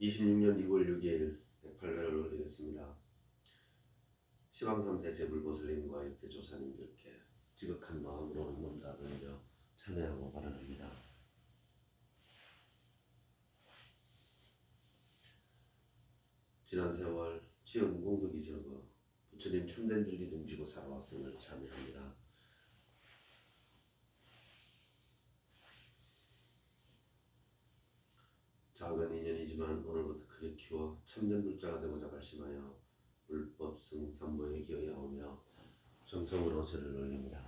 26년 2월 6일 108회를 올리겠습니다. 시방 3세 재불보살님과 역대 조사님들께 지극한 마음으로 응원답을 드려 참여하고 바라합니다. 지난 세월 지은 공덕이 적어 부처님 참된 진리 등지고 살아왔음을 참여합니다. 작은 인연이지만 오늘부터 크게 키워 참된 불자가 되고자 발심하여 불법 승산모에 기여하오며 정성으로 절을 올립니다.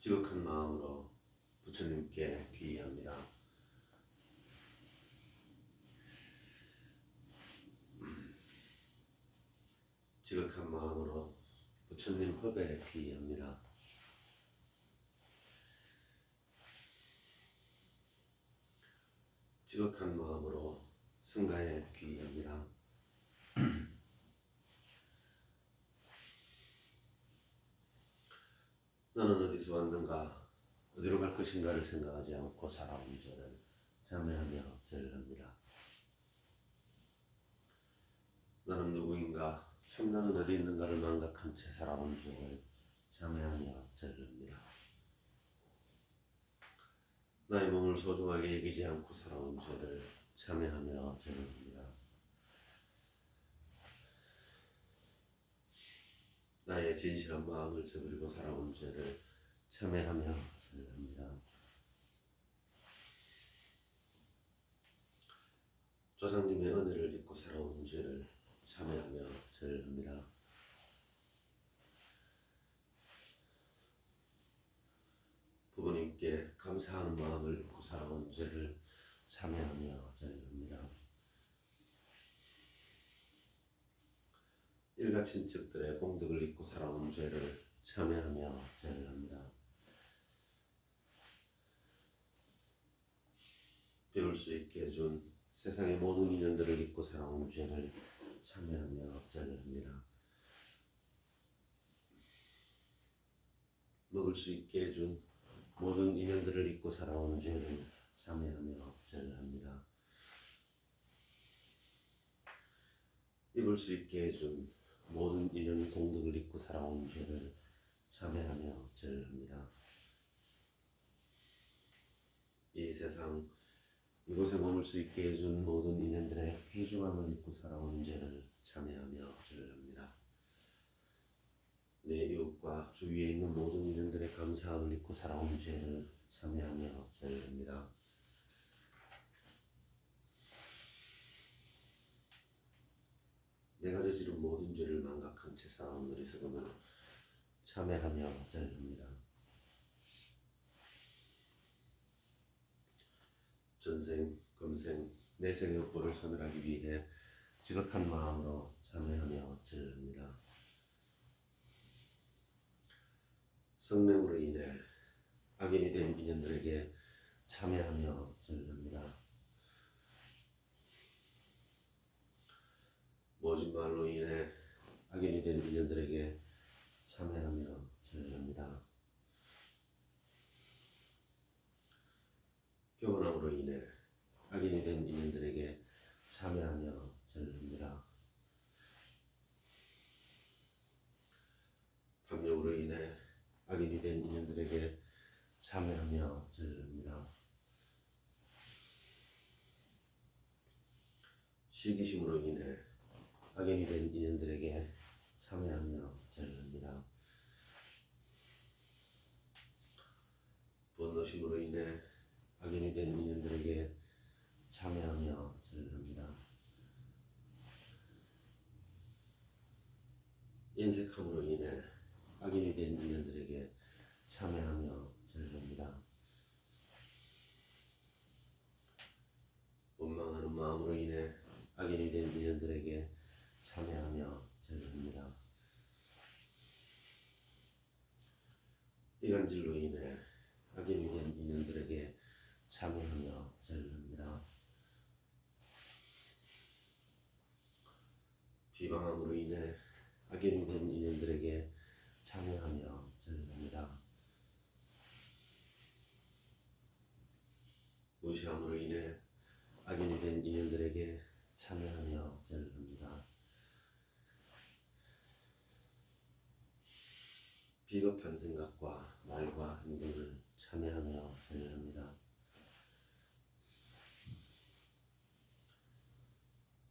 지극한 마음으로 부처님께 귀의합니다. 지극한 마음으로 부처님 법에 귀의합니다. 지극한 마음으로 승가에 귀의합니다. 나는 어디서 왔는가, 어디로 갈 것인가를 생각하지 않고 살아온 저를 자매하며 절합니다. 나는 누구인가, 참 나는 어디 있는가를 망각한 채 살아온 저를 자매하며 절합니다. 나의 몸을 소중하게 여기지 않고 살아온 죄를 참회하며 절합니다. 나의 진실한 마음을 저버리고 살아온 죄를 참회하며 절합니다. 조상님의 은혜를 잊고 살아온 죄를 참회하며 절합니다. 부모님께 감사하는 마음을 살아온 죄를 참회하며 절합니다. 일가 친척들의 공덕을 잊고 살아온 죄를 참회하며 절합니다. 배울 수 있게 해준 세상의 모든 인연들을 잊고 살아온 죄를 참회하며 절합니다. 먹을 수 있게 해준 모든 인연들을 잊고 살아온 죄를 참회하며 절합니다. 입을 수 있게 해준 모든 인연 공덕을 잊고 살아온 죄를 참회하며 절합니다. 이 세상 이곳에 머물 수 있게 해준 모든 인연들의 귀중함을 잊고 살아온 죄를 참회하며 절합니다. 내 이웃과 주위에 있는 모든 인연들의 감사함을 잊고 살아온 죄를 참회하며 절합니다. 내가 저지른 모든 죄를 망각한 채 살아온 어리석음을 참회하며 절합니다. 전생, 금생, 내생의 업보를 소멸하기 위해 지극한 마음으로 참회하며 절합니다. 성냄으로 인해 악인이 된 인연들에게 참회하며 절합니다. 모진 말로 인해 악인이 된 인연들에게 참회하며 절합니다. 교만함으로 인해 악인이 된 인연들에게 참회하며 절합니다. 탐욕으로 인해 악인이 된 인연들에게 참회하며 절합니다. 시기심으로 인해 악인이 된 인연들에게 참회하며 절합니다. 분노심으로 인해 악인이 된 인연들에게 참회하며 절합니다. 인색함으로 인해 악인이 된 인연들에게 참회하며 절합니다. 원망하는 마음으로 인해 인연들에게 참회하며 절합니다. 이간질로 인해 악인이 된 인연들에게 참회하며 절합니다. 비방함으로 인해 악인이 된 인연들에게 참회하며 절합니다. 무시함으로 인해 악인이 된 인연들에게 참여하며 죄를 합니다. 비겁한 생각과 말과 행동을 참여하며 죄를 합니다.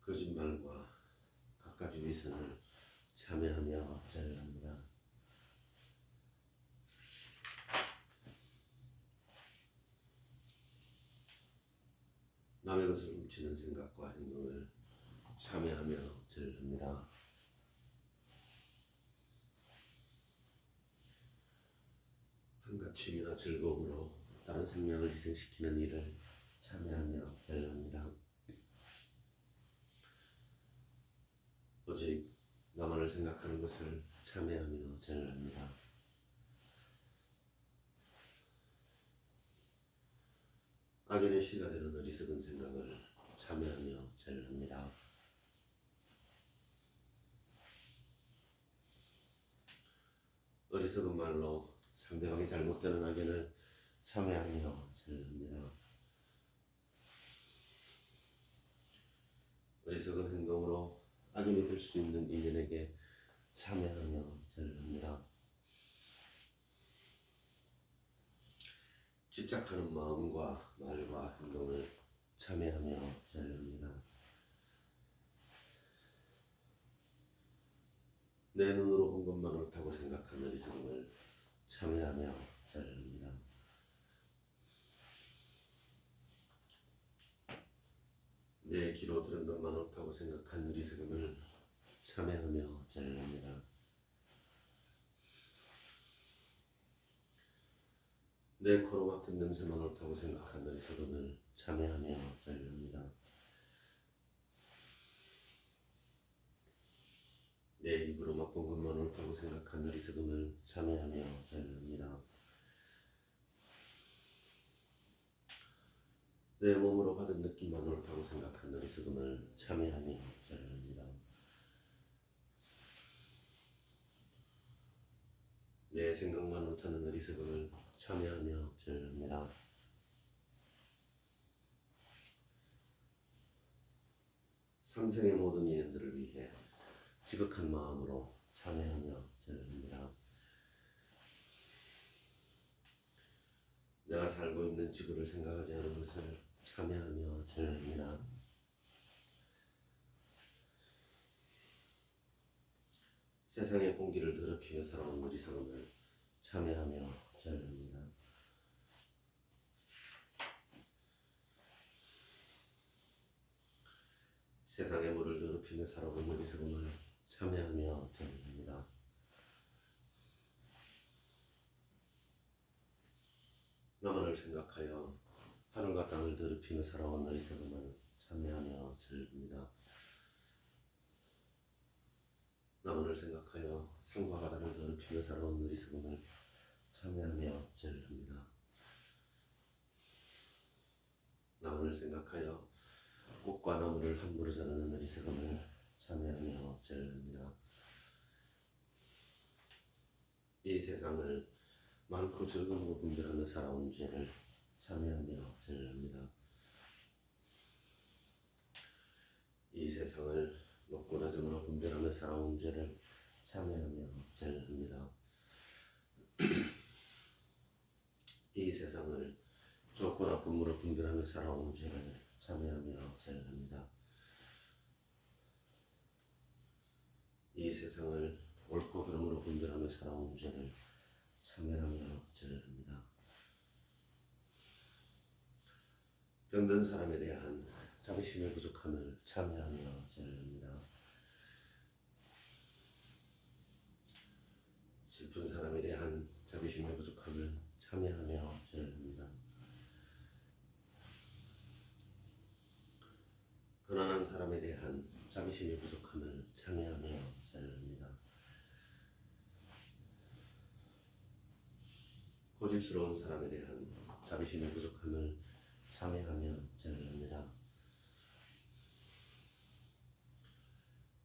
거짓말과 갖가지 위선을 참여하며 죄를 합니다. 남의 것을 훔치는 생각과 행동을 참여하며 죄를 합니다. 취미나 즐거움으로 다른 생명을 희생시키는 일을 참여하며 죄를 합니다. 오직 나만을 생각하는 것을 참여하며 죄를 합니다. 악인의 시가 되는 어리석은 생각을 참여하며 죄를 합니다. 어리석은 말로 상대방이 잘못되는 악연을 참여하며 죄를 합니다. 어리석은 행동으로 악인이 될 수 있는 인연에게 참여하며 죄를 합니다. 집착하는 마음과 말과 행동을 참여하며 죄를 합니다. 내 눈으로 본 것만 옳다고 생각하는 어리석음을 참여하며 합니다. 내 귀로 들은 것만 옳다고 생각한 어리석음을 참여하며 합니다. 내 코로 맡은 냄새만 옳다고 생각한 어리석음을 참여하며 죄를 합니다. 내 입으로 맛본 것 만 옳다고 생각한 어리석음을 참여하며 죄를 합니다. 내 몸으로 받은 느낌만 옳다고 생각한 어리석음을 참여하며 죄를 합니다. 내 생각만 옳다는 어리석음을 참여하며 죄를 합니다. 삼생의 모든 인연들을 위해 지극한 마음으로 참여하며 합니다. 내가 살고 있는 지구를 생각하지 않은 것을 죄를 합니다. 세상의 공기를 더럽히며 살아온 어리석음을 참여하며 죄를 합니다. 세상의 물을 더럽히며 살아온 어리석음을 참여하며 죄를 합니다. 나만을 생각하여 하늘과 땅을 더럽히며 살아온 어리석음을 참여하며 죄를 합니다. 나만을 생각하여 산과 바다를 더럽히며 살아온 어리석음을 참여하며 죄를 합니다. 나만을 생각하여 꽃과 나무를 함부로 자르는 어리석음을 참여하며 죄를 합니다. 이 세상을 많고 적음으로 분별하며 살아온 죄를 참여하며 죄를 합니다. 이 세상을 높고 낮음으로 분별하며 살아온 죄를 참여하며 죄를 합니다. 이 세상을 좋고 나쁨으로 분별하며 살아온 죄를 참여하며 죄를 합니다. 이 세상을 옳고 그름으로 분별하며 살아온 죄를 죄를 합니다. 병든 사람에 대한 자비심의 부족함을 참여하며 합니다. 슬픈 사람에 대한 자비심의 부족함을 참여하며 합니다. 가난한 사람에 대한 자비심의 부족함을 참여하며 죄를 합니다. 고집스러운 사람에 대한 자비심의 부족함을 참여하며 죄를 합니다.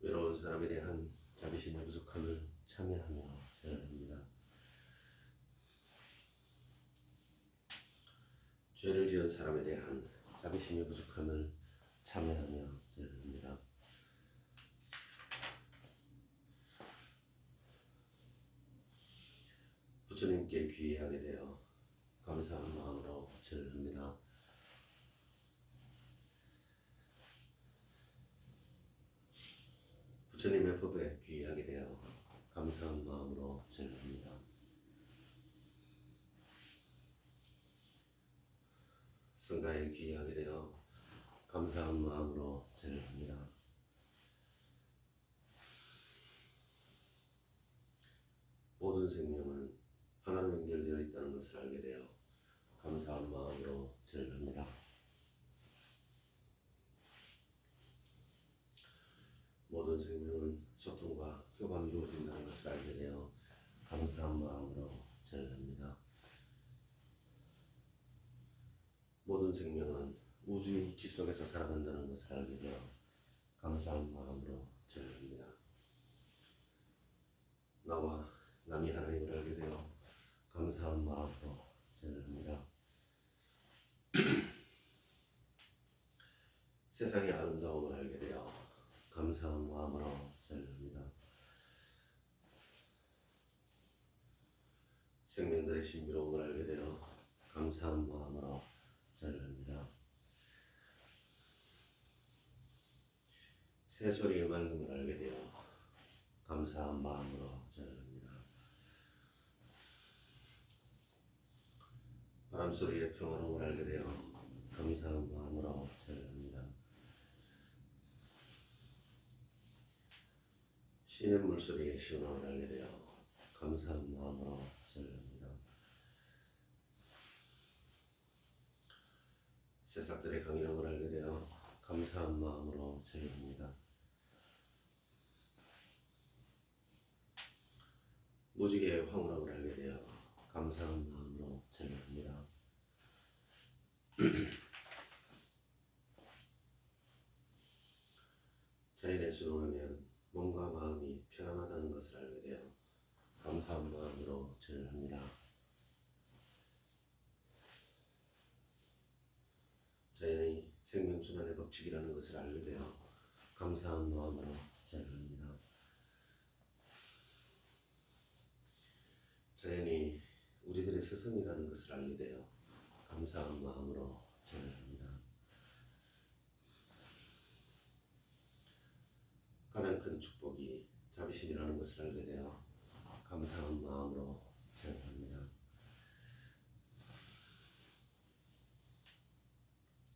외로운 사람에 대한 자비심의 부족함을 참여하며 죄를 합니다. 죄 죄를 지은 사람에 대한 자비심의 부족함을 참회하며 드립니다. 부처님께 귀의하게 되어 감사한 마음으로 절합니다. 부처님의 법에 귀의하게 되어 감사한 마음으로 절합니다. 성가에 귀의하게 되어 감사한 마음으로 절합니다. 모든 생명은 하나로 연결되어 있다는 것을 알게 되어 감사한 마음으로 절합니다. 모든 생명은 소통과 교감이 이루어진다는 것을 알게 되어 감사한 마음으로 절합니다. 모든 생명은 우주의 이치 속에서 살아간다는 것을 알게 되어 감사한 마음으로 절합니다. 나와 남이 되어 감사한 마음으로 절합니다. 세상의 아름다움을 알게 되어 감사한 마음으로 절합니다. 생명들의 신비로움을 알게 되어 감사한 마음으로 절합니다. 새소리의 맑음을 알게 되어 감사한 마음으로 절합니다. 바람소리의 평화로움을 알게 되어 감사한 마음으로 절합니다. 시냇 물소리의 시원함을 알게 되어 감사한 마음으로 절합니다. 새싹들의 강인함을 알게 되어 감사한 마음으로 절합니다. 무지개의 황홀함을 알게 되어 감사한 마음으로 절합니다. 자연에 수용하면 몸과 마음이 편안하다는 것을 알게 되어 감사한 마음으로 절합니다. 자연이 생명순환의 법칙이라는 것을 알게 되어 감사한 마음으로 절합니다. 자연이 우리들의 스승이라는 것을 알게 되어 감사한 마음으로 절합니다. 큰 축복이 자비심이라는 것을 알게 되어 감사한 마음으로 절합니다.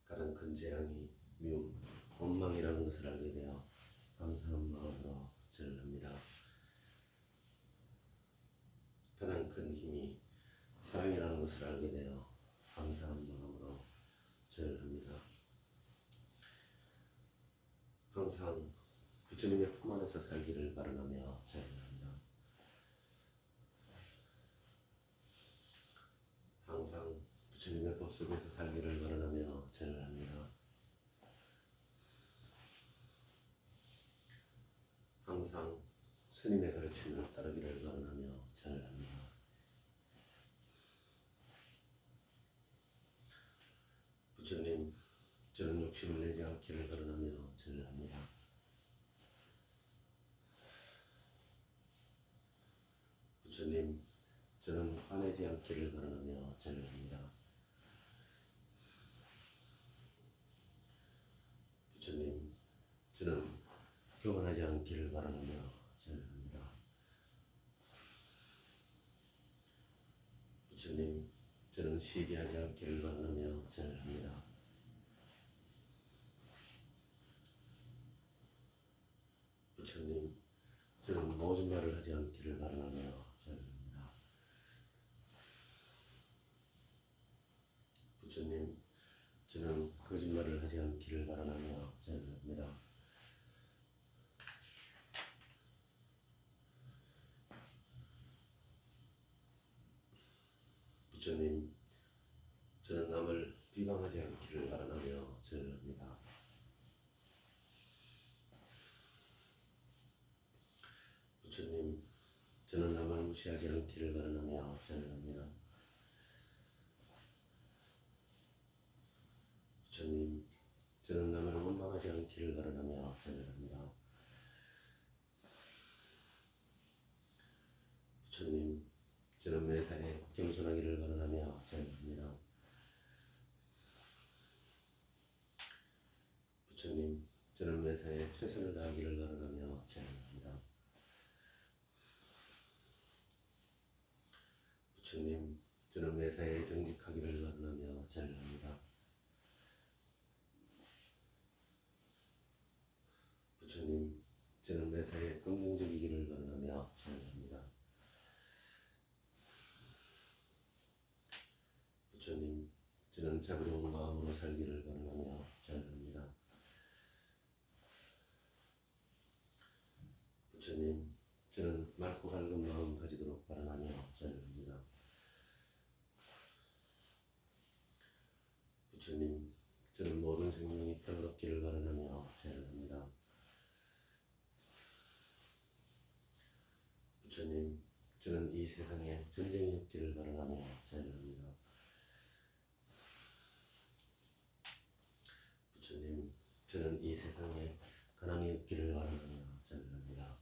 가장 큰 재앙이 미움, 원망이라는 것을 알게 되어 감사한 마음으로 절합니다. 가장 큰 힘이 사랑이라는 것을 알게 되어 감사한 마음으로 절합니다. 항상 부처님의 품 안에서 살기를 바라며 절합니다. 항상 부처님의 법 속에서 살기를 바라며 절합니다. 항상 스님의 가르침을 따르기를 바라며 절합니다. 부처님, 저는 욕심을 내지 않기를 바라며 절합니다. 부처님, 저는 화내지 않기를 바라며 절합니다. 부처님, 저는 교만하지 않기를 바라며 절합니다. 부처님, 저는 시기하지 않기를 바라며 절합니다. 부처님, 저는 모든 말을 하지 않기를 바라며 절합니다. 부처님, 저는 거짓말을 하지 않기를 바라며 절합니다. 부처님, 저는 남을 비방하지 않기를 바라며 절합니다. 부처님, 저는 남을 무시하지 않기를 바라며 절합니다. 저는 남을 원망하지 않기를 바라며 전례합니다. 부처님, 저는 매사에 겸손하기를 바라며 전례합니다. 부처님, 저는 매사에 최선을 다하기를 바라며 전례합니다. 부처님, 저는 매사에 정직하기를 바라며 전례합니다. 부처님, 저는 매사에 긍정적이기를 바라며 전례합니다. 부처님, 저는 자비로운 마음으로 살기를 바라며 전례합니다. 부처님, 저는 맑고 밝은 마음 가지도록 바라며 전례합니다. 부처님, 저는 모든 생명이 평화롭기를 바라며 전례합니다. 부처님, 저는 이 세상에 전쟁이 없기를 바라며 전례합니다. 부처님, 저는 이 세상에 가난이 없기를 바라며 전례합니다.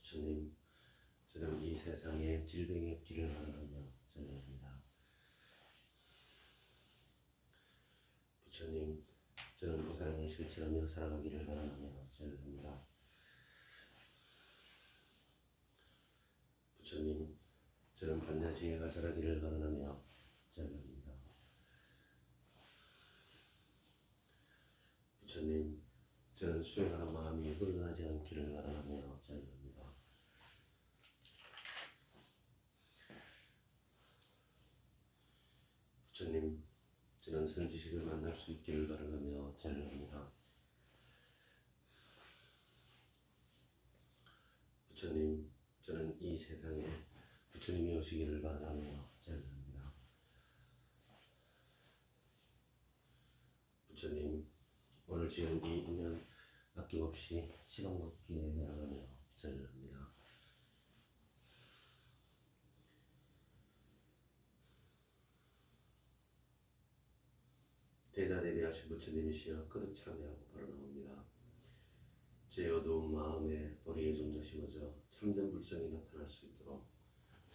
부처님, 저는 이 세상에 질병이 없기를 바라며 전례합니다. 부처님, 저는 우상을 실천하며 살아가기를 바라며 전례합니다. 부처님, 저는 반야지혜가 자라기를 바라며 전례합니다. 부처님, 저는 수행하는 마음이 불안하지 않기를 바라며 전례합니다. 부처님, 저는 선지식을 만날 수 있기를 바라며 전례합니다. 부처님, 저는 이 세상에 부처님이 오시기를 바라며 전례합니다. 부처님, 오늘 지은 이 인연 아낌없이 시동겁기에 나가며 전례합니다. 대자대비하신 부처님이시여 거듭 참여하고 바로 나옵니다. 제 어두운 마음에 보리에 좀더 심어져 참된 불성이 나타날 수 있도록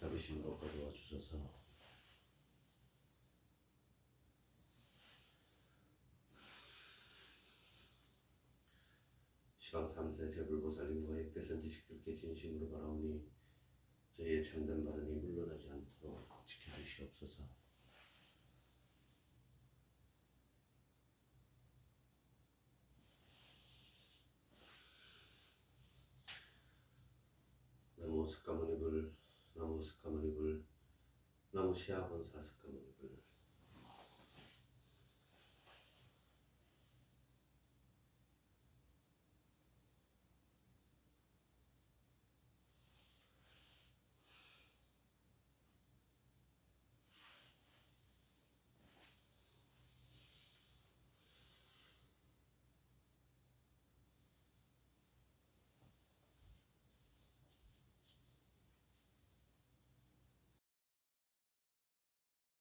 자비심으로 거두어 주소서. 시방 삼세 제불보살님과 역대선 지식들께 진심으로 바라오니 저희의 참된 발언이 물러나지 않도록 지켜주시옵소서. 나무 스카모니불 나무 스카모니불 나무 시아본 사 스카모니불